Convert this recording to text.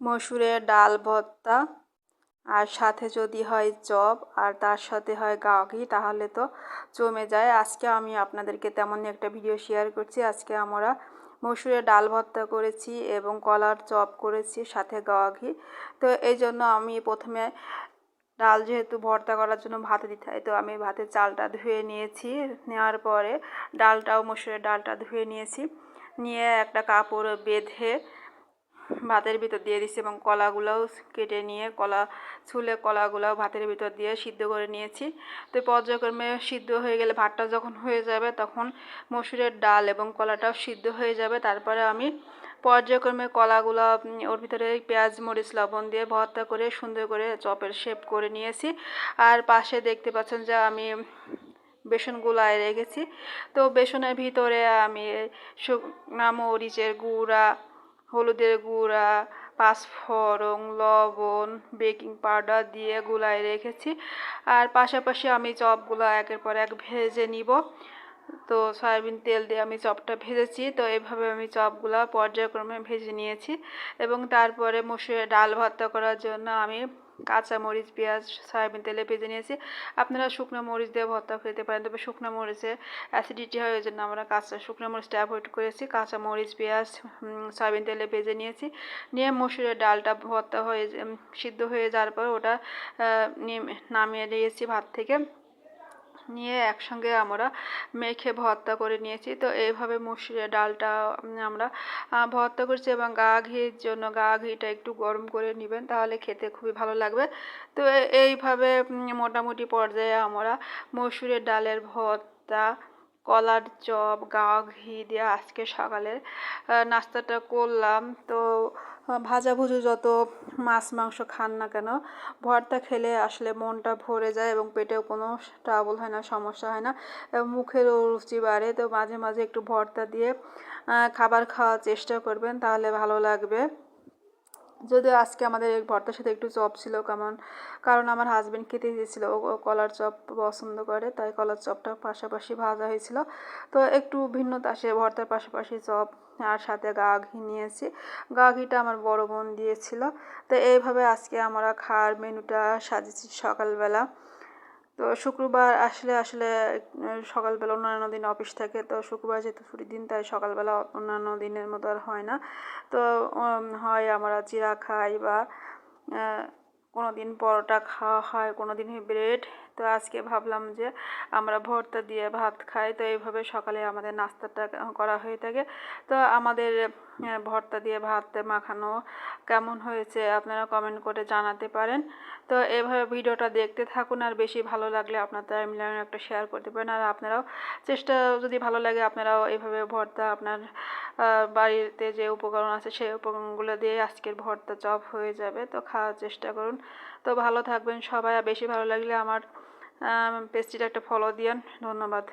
মসুরের ডাল ভর্তা, আর সাথে যদি হয় চপ, আর তার সাথে হয় গাও ঘি, তাহলে তো জমে যায়। আজকে আমি আপনাদেরকে তেমনই একটা ভিডিও শেয়ার করছি। আজকে আমরা মসুরের ডাল ভর্তা করেছি এবং কলার চপ করেছি, সাথে ঘি। তো এই জন্য আমি প্রথমে ডাল যেহেতু ভর্তা করার জন্য ভাতে দিতে হয়, তো আমি ভাতের চালটা ধুয়ে নিয়েছি। নেওয়ার পরে ডালটাও, মসুরের ডালটা ধুয়ে নিয়েছি। নিয়ে একটা কাপড় বেঁধে ভাতের ভিতর দিয়ে দিচ্ছি এবং কলাগুলোও কেটে নিয়ে, কলা ছুলে কলাগুলোও ভাতের ভিতর দিয়ে সিদ্ধ করে নিয়েছি। তো পর্যায়ক্রমে সিদ্ধ হয়ে গেলে ভাতটা যখন হয়ে যাবে তখন মসুরের ডাল এবং কলাটাও সিদ্ধ হয়ে যাবে। তারপরে আমি পর্যায়ক্রমে কলাগুলো ওর ভিতরে পেঁয়াজ, মরিচ, লবণ দিয়ে ভর্তা করে সুন্দর করে চপের শেপ করে নিয়েছি। আর পাশে দেখতে পাচ্ছেন যে আমি বেসন গুলায় রেখেছি। তো বেসনের ভিতরে আমি শুকনা মরিচের গুঁড়া হলুদের গুঁড়া, পাঁচফোড়ন, লবণ, বেকিং পাউডার দিয়ে গুলায় রেখেছি। আর পাশাপাশি আমি চপগুলো একের পর এক ভেজে নিব। তো সয়াবিন তেল দিয়ে আমি চপটা ভেজেছি। তো এভাবে আমি চপগুলো পর্যায়ক্রমে ভেজে নিয়েছি। এবং তারপরে মসুরের ডাল ভর্তা করার জন্য আমি কাঁচা মরিচ, পেঁয়াজ, সয়াবিন, তেলে ভেজে নিয়েছি। আপনারা শুকনো মরিচ দিয়ে ভর্তা খেতে পারেন, তবে শুকনো মরিচে অ্যাসিডিটি হয়, ওই জন্য আমরা কাঁচা, শুকনো মরিচটা অ্যাভয়েড করেছি। কাঁচা মরিচ, পেঁয়াজ সয়াবিন, তেলে ভেজে নিয়েছি। নিয়ে মসুরের ডালটা ভর্তা হয়ে সিদ্ধ হয়ে যাওয়ার পর ওটা নামিয়ে নিয়েছি ভাত থেকে। নিয়ে একসঙ্গে আমরা মেখে ভর্তা করে নিয়েছি। তো এইভাবে মুসুরের ডালটা আমরা ভর্তা করছি এবং গা ঘির জন্য গা ঘিটা একটু গরম করে নেবেন তাহলে খেতে খুবই ভালো লাগবে। তো এইভাবে মোটামুটি পর্যায়ে আমরা মসুরের ডালের ভর্তা কলার চপ গা ঘি দিয়ে আজকে সকালের নাস্তাটা করলাম। তো ভাজা ভুজু যত মাছ, মাংস খান না কেন, ভর্তা খেলে আসলে মনটা ভরে যায় এবং পেটেও কোনো ট্রাবল হয় না, সমস্যা হয় না মুখেরও রুচি বাড়ে। তো মাঝে মাঝে একটু ভর্তা দিয়ে খাবার খাওয়ার চেষ্টা করবেন, তাহলে ভালো লাগবে। যদিও আজকে আমাদের ভর্তার সাথে একটু চপ ছিল, কেমন? কারণ আমার হাজব্যান্ড খেতে দিয়েছিল, ও কলার চপ পছন্দ করে, তাই কলার চপটা পাশাপাশি ভাজা হয়েছিল। তো একটু ভিন্নতা আসে ভর্তার পাশাপাশি চপ আর সাথে গা ঘি নিয়েছি। গা ঘিটা আমার বড় বোন দিয়েছিল। তো এইভাবে আজকে আমরা খাওয়ার মেনুটা সাজিয়েছি সকালবেলা। তো শুক্রবার আসলে আসলে সকালবেলা অন্যান্য দিন অফিস থাকে। তো শুক্রবার যেহেতু ছুটির দিন, তাই সকালবেলা অন্যান্য দিনের মতো আর হয় না। তো হয় আমরা চিরা খাই বা কোনো দিন পরোটা খাওয়া হয় কোনো দিন ব্রেড। তো আজকে ভাবলাম যে আমরা ভর্তা দিয়ে ভাত খাই। তো এইভাবে সকালে আমাদের নাস্তাটা করা হয়ে থাকে। তো আমাদের ভর্তা দিয়ে ভাত মাখানো কেমন হয়েছে আপনারা কমেন্ট করে জানাতে পারেন। তো এভাবে ভিডিওটা দেখতে থাকুন। আর বেশি ভালো লাগলে আপনার টাইমলাইনে একটা শেয়ার করতে পারেন। আর আপনারাও চেষ্টা যদি ভালো লাগে, আপনারাও এইভাবে ভর্তা আপনার বাড়িতে যে উপকরণ আছে সেই উপকরণগুলো দিয়ে আজকের ভর্তা চপ হয়ে যাবে। তো খাওয়ার চেষ্টা করুন। তো ভালো থাকবেন সবাই। বেশি ভালো লাগলে আমার পেজটিটা একটা ফলো দিয়ান। ধন্যবাদ।